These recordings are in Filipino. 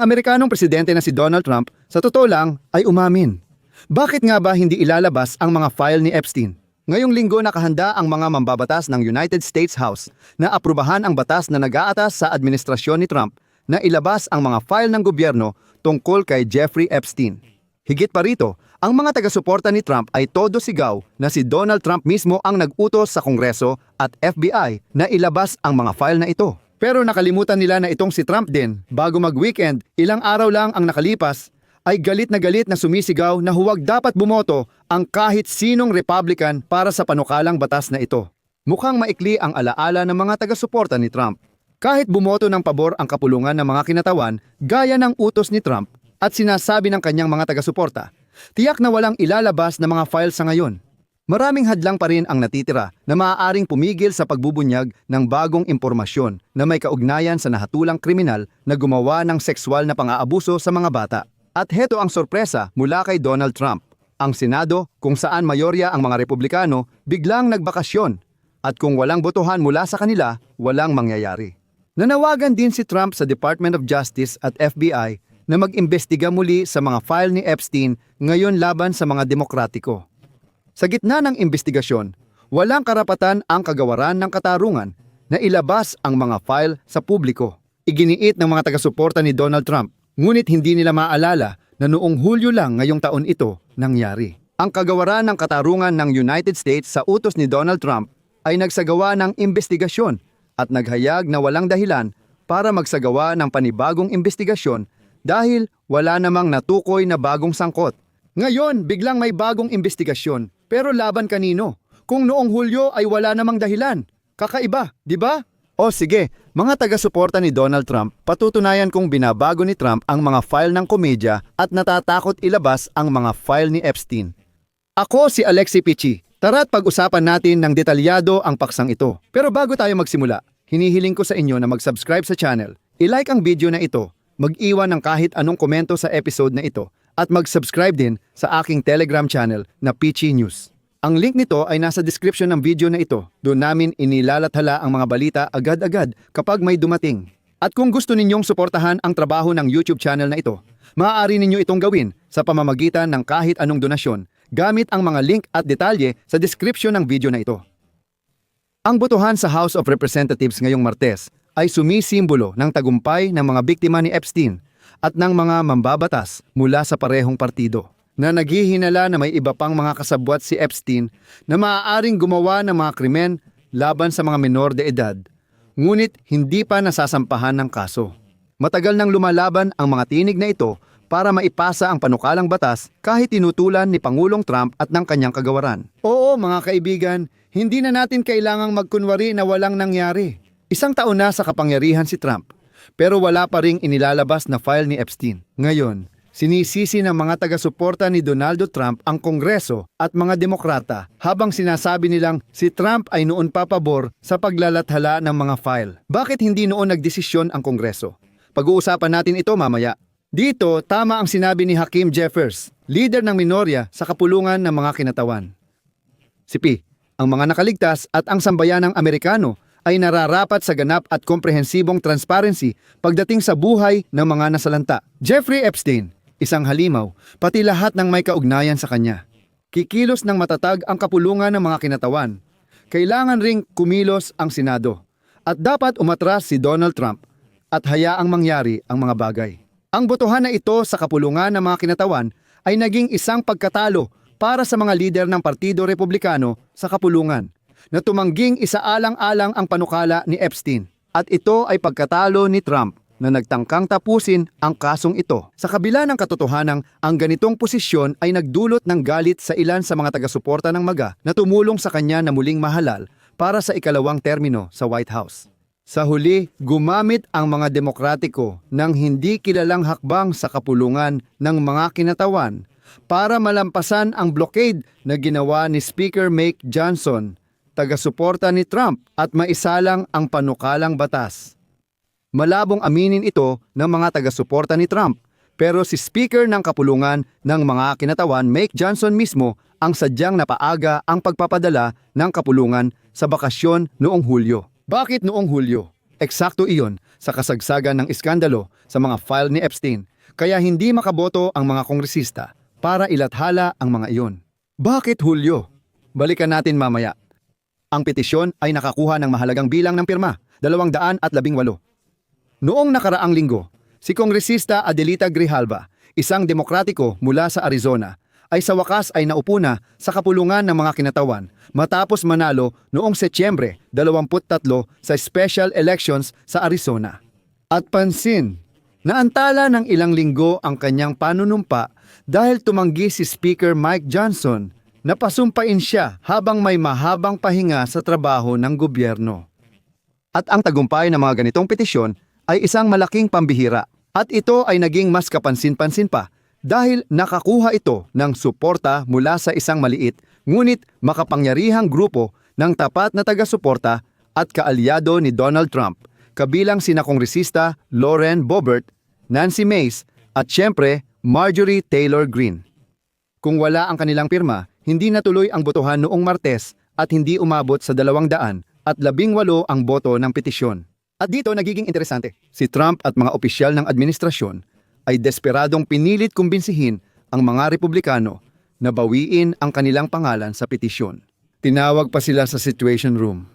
Ang Amerikanong presidente na si Donald Trump, sa totoo lang, ay umamin. Bakit nga ba hindi ilalabas ang mga file ni Epstein? Ngayong linggo nakahanda ang mga mambabatas ng United States House na aprubahan ang batas na nag-aatas sa administrasyon ni Trump na ilabas ang mga file ng gobyerno tungkol kay Jeffrey Epstein. Higit pa rito, ang mga taga-suporta ni Trump ay todo sigaw na si Donald Trump mismo ang nag-utos sa Kongreso at FBI na ilabas ang mga file na ito. Pero nakalimutan nila na itong si Trump din, bago mag-weekend, ilang araw lang ang nakalipas, ay galit na galit na sumisigaw na huwag dapat bumoto ang kahit sinong Republican para sa panukalang batas na ito. Mukhang maikli ang alaala ng mga taga-suporta ni Trump. Kahit bumoto ng pabor ang kapulungan ng mga kinatawan gaya ng utos ni Trump at sinasabi ng kanyang mga taga-suporta, tiyak na walang ilalabas na mga files sa ngayon. Maraming hadlang pa rin ang natitira na maaaring pumigil sa pagbubunyag ng bagong impormasyon na may kaugnayan sa nahatulang kriminal na gumawa ng sexual na pang-aabuso sa mga bata. At heto ang sorpresa mula kay Donald Trump. Ang Senado, kung saan mayorya ang mga Republikano, biglang nagbakasyon. At kung walang botohan mula sa kanila, walang mangyayari. Nanawagan din si Trump sa Department of Justice at FBI na mag-imbestiga muli sa mga file ni Epstein ngayon laban sa mga demokratiko. Sa gitna ng investigasyon, walang karapatan ang kagawaran ng katarungan na ilabas ang mga file sa publiko. Iginiit ng mga taga-suporta ni Donald Trump, ngunit hindi nila maalala na noong Hulyo lang ngayong taon ito nangyari. Ang kagawaran ng katarungan ng United States sa utos ni Donald Trump ay nagsagawa ng investigasyon at naghayag na walang dahilan para magsagawa ng panibagong investigasyon dahil wala namang natukoy na bagong sangkot. Ngayon, biglang may bagong investigasyon, pero laban kanino? Kung noong Hulyo ay wala namang dahilan. Kakaiba, di ba? O sige, mga taga-suporta ni Donald Trump, patutunayan kong binabago ni Trump ang mga file ng komedya at natatakot ilabas ang mga file ni Epstein. Ako si Alexi Pichi. Tara't pag-usapan natin ng detalyado ang paksang ito. Pero bago tayo magsimula, hinihiling ko sa inyo na mag-subscribe sa channel, i-like ang video na ito, mag-iwan ng kahit anong komento sa episode na ito, at mag-subscribe din sa aking Telegram channel na Pichi News. Ang link nito ay nasa description ng video na ito. Doon namin inilalathala ang mga balita agad-agad kapag may dumating. At kung gusto ninyong suportahan ang trabaho ng YouTube channel na ito, maaari ninyo itong gawin sa pamamagitan ng kahit anong donasyon gamit ang mga link at detalye sa description ng video na ito. Ang botohan sa House of Representatives ngayong Martes ay sumisimbolo ng tagumpay ng mga biktima ni Epstein at ng mga mambabatas mula sa parehong partido na naghihinala na may iba pang mga kasabwat si Epstein na maaaring gumawa ng mga krimen laban sa mga menor de edad, ngunit hindi pa nasasampahan ng kaso. Matagal nang lumalaban ang mga tinig na ito para maipasa ang panukalang batas kahit tinutulan ni Pangulong Trump at ng kanyang kagawaran. Oo mga kaibigan, hindi na natin kailangang magkunwari na walang nangyari. Isang taon na sa kapangyarihan si Trump, pero wala pa ring inilalabas na file ni Epstein. Ngayon, sinisisi ng mga taga-suporta ni Donaldo Trump ang Kongreso at mga demokrata habang sinasabi nilang si Trump ay noon papabor sa paglalathala ng mga file. Bakit hindi noon nagdesisyon ang Kongreso? Pag-uusapan natin ito mamaya. Dito, tama ang sinabi ni Hakim Jeffers, leader ng minorya sa kapulungan ng mga kinatawan. Si P, ang mga nakaligtas at ang sambayanang Amerikano ay nararapat sa ganap at komprehensibong transparency pagdating sa buhay ng mga nasalanta. Jeffrey Epstein, isang halimaw, pati lahat ng may kaugnayan sa kanya. Kikilos ng matatag ang kapulungan ng mga kinatawan. Kailangan ring kumilos ang Senado. At dapat umatras si Donald Trump at hayaang mangyari ang mga bagay. Ang botohan na ito sa kapulungan ng mga kinatawan ay naging isang pagkatalo para sa mga lider ng Partido Republikano sa kapulungan na tumangging isaalang-alang ang panukala ni Epstein. At ito ay pagkatalo ni Trump na nagtangkang tapusin ang kasong ito. Sa kabila ng katotohanang ang ganitong posisyon ay nagdulot ng galit sa ilan sa mga taga-suporta ng MAGA na tumulong sa kanya na muling mahalal para sa ikalawang termino sa White House. Sa huli, gumamit ang mga demokratiko ng hindi kilalang hakbang sa kapulungan ng mga kinatawan para malampasan ang blockade na ginawa ni Speaker Mike Johnson, taga-suporta ni Trump at maisalang ang panukalang batas. Malabong aminin ito ng mga taga-suporta ni Trump, pero si Speaker ng Kapulungan ng mga kinatawan Mike Johnson mismo ang sadyang napaaga ang pagpapadala ng kapulungan sa bakasyon noong Hulyo. Bakit noong Hulyo? Eksakto iyon sa kasagsagan ng iskandalo sa mga file ni Epstein, kaya hindi makaboto ang mga kongresista para ilathala ang mga iyon. Bakit Hulyo? Balikan natin mamaya. Ang petisyon ay nakakuha ng mahalagang bilang ng pirma, 218. Noong nakaraang linggo, si Kongresista Adelita Grijalva, isang demokratiko mula sa Arizona, ay sa wakas ay naupo na sa kapulungan ng mga kinatawan matapos manalo noong Setyembre 23 sa special elections sa Arizona. At pansin, naantala ng ilang linggo ang kanyang panunumpa dahil tumanggi si Speaker Mike Johnson na pasumpain siya habang may mahabang pahinga sa trabaho ng gobyerno. At ang tagumpay ng mga ganitong petisyon ay isang malaking pambihira at ito ay naging mas kapansin-pansin pa dahil nakakuha ito ng suporta mula sa isang maliit ngunit makapangyarihang grupo ng tapat na taga-suporta at kaalyado ni Donald Trump kabilang sina kongresista Lauren Boebert, Nancy Mace at siyempre Marjorie Taylor Greene. Kung wala ang kanilang pirma, hindi natuloy ang botohan noong Martes at hindi umabot sa dalawang daan at labing walo ang boto ng petisyon. At dito nagiging interesante. Si Trump at mga opisyal ng administrasyon ay desperadong pinilit kumbinsihin ang mga Republikano na bawiin ang kanilang pangalan sa petisyon. Tinawag pa sila sa Situation Room.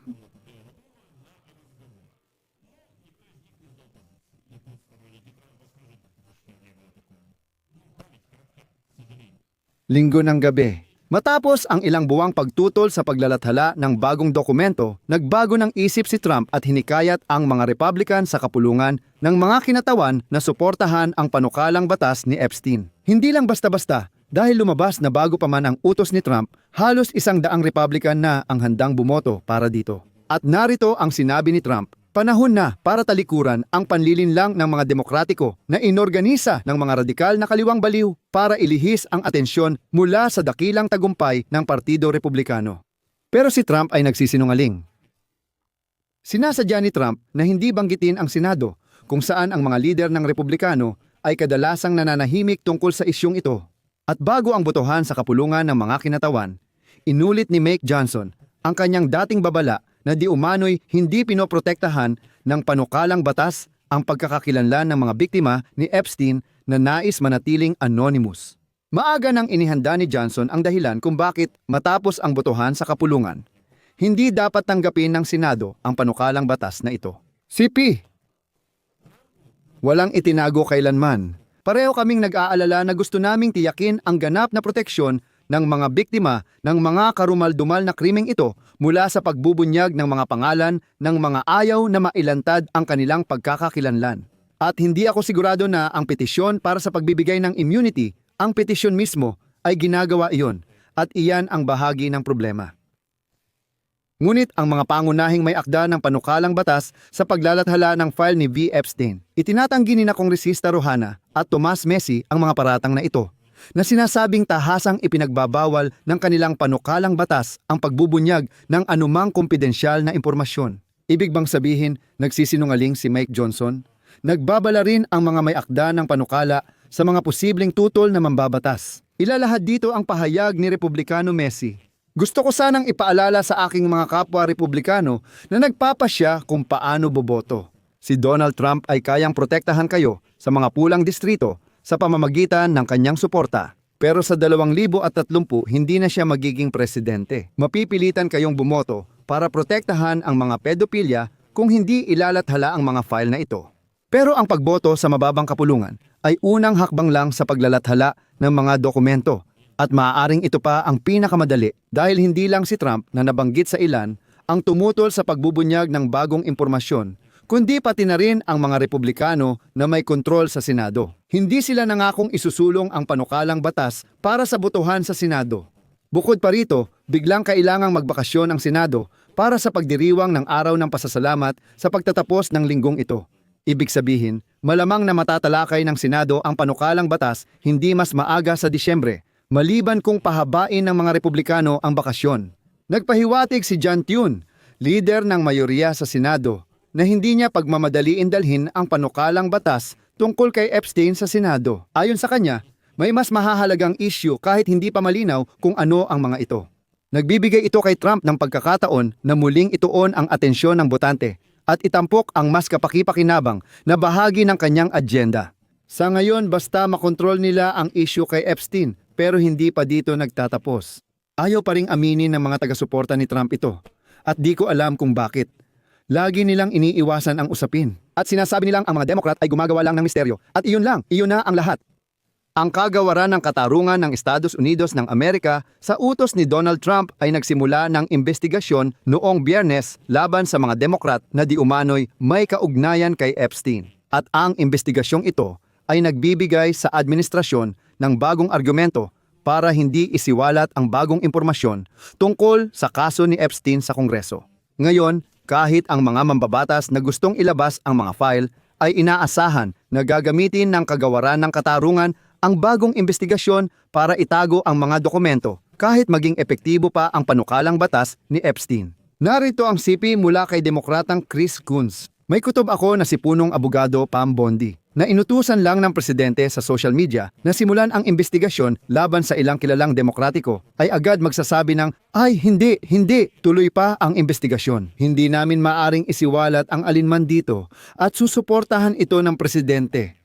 Linggo ng gabi. Matapos ang ilang buwang pagtutol sa paglalathala ng bagong dokumento, nagbago ng isip si Trump at hinikayat ang mga Republican sa kapulungan ng mga kinatawan na suportahan ang panukalang batas ni Epstein. Hindi lang basta-basta, dahil lumabas na bago pa man ang utos ni Trump, halos isang daang Republican na ang handang bumoto para dito. At narito ang sinabi ni Trump, panahon na para talikuran ang panlilinlang ng mga demokratiko na inorganisa ng mga radikal na kaliwang baliw para ilihis ang atensyon mula sa dakilang tagumpay ng Partido Republikano. Pero si Trump ay nagsisinungaling. Sinasadya ni Trump na hindi banggitin ang Senado kung saan ang mga lider ng Republikano ay kadalasang nananahimik tungkol sa isyong ito. At bago ang botohan sa kapulungan ng mga kinatawan, inulit ni Mike Johnson ang kanyang dating babala na di umano'y hindi pinoprotektahan ng panukalang batas ang pagkakakilanlan ng mga biktima ni Epstein na nais manatiling anonymous. Maaga nang inihanda ni Johnson ang dahilan kung bakit matapos ang botohan sa kapulungan, hindi dapat tanggapin ng Senado ang panukalang batas na ito. CP! Walang itinago kailanman. Pareho kaming nag-aalala na gusto naming tiyakin ang ganap na proteksyon ng mga biktima ng mga karumaldumal na krimeng ito mula sa pagbubunyag ng mga pangalan ng mga ayaw na mailantad ang kanilang pagkakakilanlan. At hindi ako sigurado na ang petisyon para sa pagbibigay ng immunity, ang petisyon mismo ay ginagawa iyon at iyan ang bahagi ng problema. Ngunit ang mga pangunahing may akda ng panukalang batas sa paglalathala ng file ni V. Epstein, itinatanggi ni na Kongresista Rohana at Tomas Messi ang mga paratang na ito na sinasabing tahasang ipinagbabawal ng kanilang panukalang batas ang pagbubunyag ng anumang kumpidensyal na impormasyon. Ibig bang sabihin, nagsisinungaling si Mike Johnson? Nagbabala rin ang mga may akda ng panukala sa mga posibleng tutol na mambabatas. Ilalahad dito ang pahayag ni Republikano Messi. Gusto ko sanang ipaalala sa aking mga kapwa Republikano na nagpapasya kung paano boboto. Si Donald Trump ay kayang protektahan kayo sa mga pulang distrito sa pamamagitan ng kanyang suporta. Pero sa 2030 hindi na siya magiging presidente. Mapipilitan kayong bumoto para protektahan ang mga pedopilya kung hindi ilalathala ang mga file na ito. Pero ang pagboto sa mababang kapulungan ay unang hakbang lang sa paglalathala ng mga dokumento at maaaring ito pa ang pinakamadali dahil hindi lang si Trump na nabanggit sa ilan ang tumutol sa pagbubunyag ng bagong impormasyon kundi pati na rin ang mga Republikano na may kontrol sa Senado. Hindi sila nangakong isusulong ang panukalang batas para sa botohan sa Senado. Bukod pa rito, biglang kailangang magbakasyon ang Senado para sa pagdiriwang ng araw ng pasasalamat sa pagtatapos ng linggong ito. Ibig sabihin, malamang na matatalakay ng Senado ang panukalang batas hindi mas maaga sa Disyembre, maliban kung pahabain ng mga Republikano ang bakasyon. Nagpahiwatig si John Tune, leader ng mayoriya sa Senado, na hindi niya pagmamadaliin dalhin ang panukalang batas tungkol kay Epstein sa Senado. Ayon sa kanya, may mas mahahalagang issue kahit hindi pa malinaw kung ano ang mga ito. Nagbibigay ito kay Trump ng pagkakataon na muling ituon ang atensyon ng botante at itampok ang mas kapakipakinabang na bahagi ng kanyang agenda. Sa ngayon, basta makontrol nila ang issue kay Epstein pero hindi pa dito nagtatapos. Ayaw pa ring aminin ng mga taga-suporta ni Trump ito at di ko alam kung bakit. Lagi nilang iniiwasan ang usapin at sinasabi nilang ang mga Democrat ay gumagawa lang ng misteryo at iyon lang, iyon na ang lahat. Ang kagawaran ng katarungan ng Estados Unidos ng Amerika sa utos ni Donald Trump ay nagsimula ng investigasyon noong biyernes laban sa mga Demokrat na di umano'y may kaugnayan kay Epstein. At ang investigasyong ito ay nagbibigay sa administrasyon ng bagong argumento para hindi isiwalat ang bagong impormasyon tungkol sa kaso ni Epstein sa Kongreso. Ngayon, kahit ang mga mambabatas na gustong ilabas ang mga file ay inaasahan na gagamitin ng kagawaran ng katarungan ang bagong investigasyon para itago ang mga dokumento kahit maging epektibo pa ang panukalang batas ni Epstein. Narito ang sipi mula kay Demokratang Chris Coons. May kutob ako na si punong abogado Pam Bondi na inutusan lang ng presidente sa social media na simulan ang investigasyon laban sa ilang kilalang demokratiko ay agad magsasabi ng ay hindi, hindi, tuloy pa ang investigasyon. Hindi namin maaring isiwalat ang alinman dito at susuportahan ito ng presidente.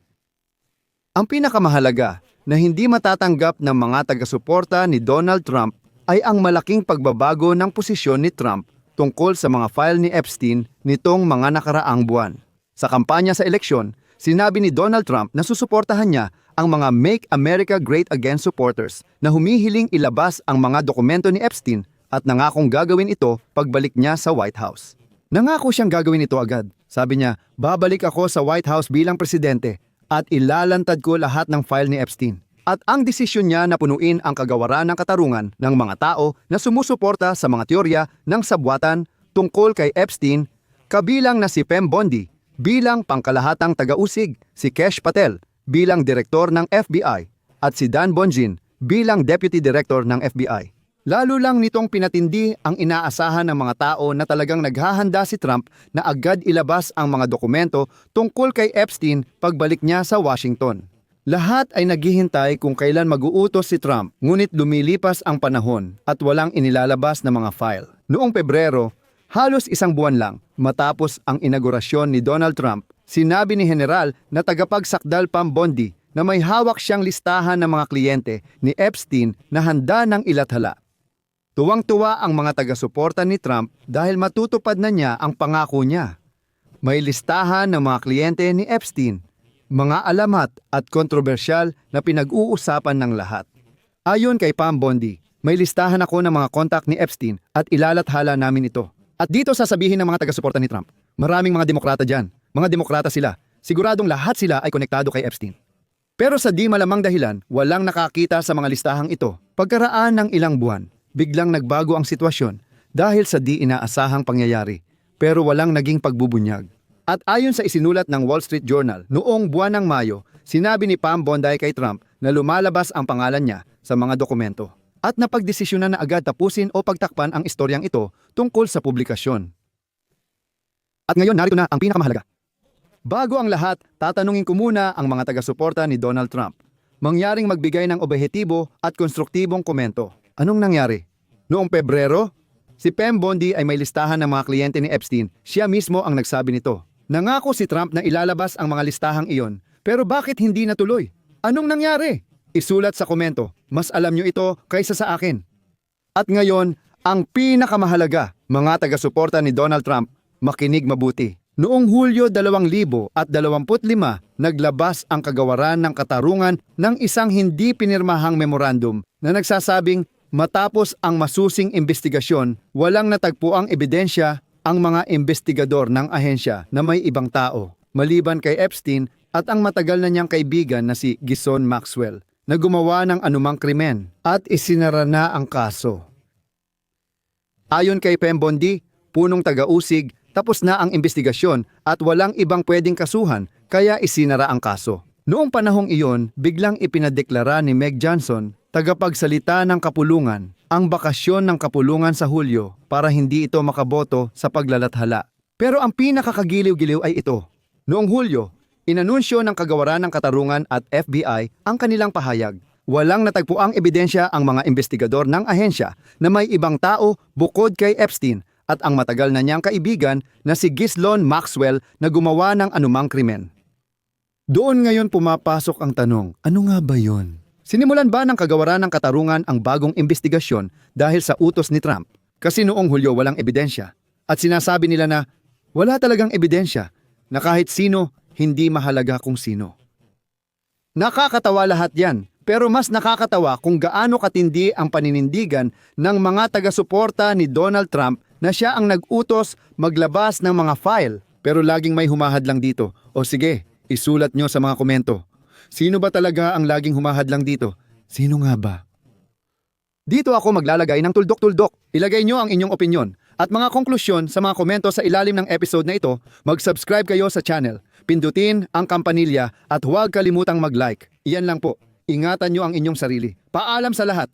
Ang pinakamahalaga na hindi matatanggap ng mga taga-suporta ni Donald Trump ay ang malaking pagbabago ng posisyon ni Trump tungkol sa mga file ni Epstein nitong mga nakaraang buwan. Sa kampanya sa eleksyon, sinabi ni Donald Trump na susuportahan niya ang mga Make America Great Again supporters na humihiling ilabas ang mga dokumento ni Epstein at nangakong gagawin ito pagbalik niya sa White House. Nangako siyang gagawin ito agad. Sabi niya, babalik ako sa White House bilang presidente at ilalantad ko lahat ng file ni Epstein. At ang desisyon niya na punuin ang kagawaran ng katarungan ng mga tao na sumusuporta sa mga teorya ng sabwatan tungkol kay Epstein, kabilang na si Pem Bondi bilang pangkalahatang tagausig, si Kesh Patel bilang direktor ng FBI at si Dan Bonjin bilang deputy director ng FBI. Lalo lang nitong pinatindi ang inaasahan ng mga tao na talagang naghahanda si Trump na agad ilabas ang mga dokumento tungkol kay Epstein pagbalik niya sa Washington. Lahat ay naghihintay kung kailan mag-uutos si Trump, ngunit lumilipas ang panahon at walang inilalabas na mga file. Noong Pebrero, halos isang buwan lang matapos ang inaugurasyon ni Donald Trump, sinabi ni General na tagapagsakdal Pam Bondi na may hawak siyang listahan ng mga kliyente ni Epstein na handa ng ilathala. Tuwang-tuwa ang mga taga-suporta ni Trump dahil matutupad na niya ang pangako niya. May listahan ng mga kliyente ni Epstein, mga alamat at kontrobersyal na pinag-uusapan ng lahat. Ayon kay Pam Bondi, may listahan ako ng mga kontak ni Epstein at ilalathala namin ito. At dito sasabihin ng mga taga-suporta ni Trump, maraming mga demokrata dyan, mga demokrata sila, siguradong lahat sila ay konektado kay Epstein. Pero sa di malamang dahilan, walang nakakita sa mga listahang ito. Pagkaraan ng ilang buwan, biglang nagbago ang sitwasyon dahil sa di inaasahang pangyayari, pero walang naging pagbubunyag. At ayon sa isinulat ng Wall Street Journal, noong buwan ng Mayo, sinabi ni Pam Bondi kay Trump na lumalabas ang pangalan niya sa mga dokumento at napagdesisyonan na agad tapusin o pagtakpan ang istoryang ito tungkol sa publikasyon. At ngayon narito na ang pinakamahalaga. Bago ang lahat, tatanungin ko muna ang mga taga-suporta ni Donald Trump. Mangyaring magbigay ng objektibo at konstruktibong komento. Anong nangyari? Noong Pebrero, si Pem Bondi ay may listahan ng mga kliyente ni Epstein. Siya mismo ang nagsabi nito. Nangako si Trump na ilalabas ang mga listahang iyon, pero bakit hindi natuloy? Anong nangyari? Isulat sa komento. Mas alam nyo ito kaysa sa akin. At ngayon, ang pinakamahalaga, mga taga-suporta ni Donald Trump, makinig mabuti. Noong Hulyo 2025, naglabas ang kagawaran ng katarungan ng isang hindi pinirmahang memorandum na nagsasabing matapos ang masusing investigasyon, walang natagpuang ebidensya ang mga investigador ng ahensya na may ibang tao, maliban kay Epstein at ang matagal na niyang kaibigan na si Gison Maxwell na gumawa ng anumang krimen at isinara na ang kaso. Ayon kay Pem Bondi, punong taga-usig, tapos na ang investigasyon at walang ibang pwedeng kasuhan kaya isinara ang kaso. Noong panahong iyon, biglang ipinadeklara ni Meg Johnson, tagapagsalita ng kapulungan, ang bakasyon ng kapulungan sa Hulyo para hindi ito makaboto sa paglalathala. Pero ang pinakakagiliw-giliw ay ito. Noong Hulyo, inanunsyo ng kagawaran ng katarungan at FBI ang kanilang pahayag. Walang natagpuang ebidensya ang mga investigador ng ahensya na may ibang tao bukod kay Epstein at ang matagal na niyang kaibigan na si Gislon Maxwell na gumawa ng anumang krimen. Doon ngayon pumapasok ang tanong, ano nga ba yon? Sinimulan ba ng kagawaran ng katarungan ang bagong investigasyon dahil sa utos ni Trump? Kasi noong Hulyo walang ebidensya. At sinasabi nila na wala talagang ebidensya na kahit sino hindi mahalaga kung sino. Nakakatawa lahat yan, pero mas nakakatawa kung gaano katindi ang paninindigan ng mga taga-suporta ni Donald Trump na siya ang nag-utos maglabas ng mga file. Pero laging may humahad lang dito. O sige, isulat nyo sa mga komento. Sino ba talaga ang laging humahad lang dito? Sino nga ba? Dito ako maglalagay ng tuldok-tuldok. Ilagay nyo ang inyong opinyon at mga konklusyon sa mga komento sa ilalim ng episode na ito. Mag-subscribe kayo sa channel, pindutin ang kampanilya at huwag kalimutang mag-like. Iyan lang po. Ingatan nyo ang inyong sarili. Paalam sa lahat.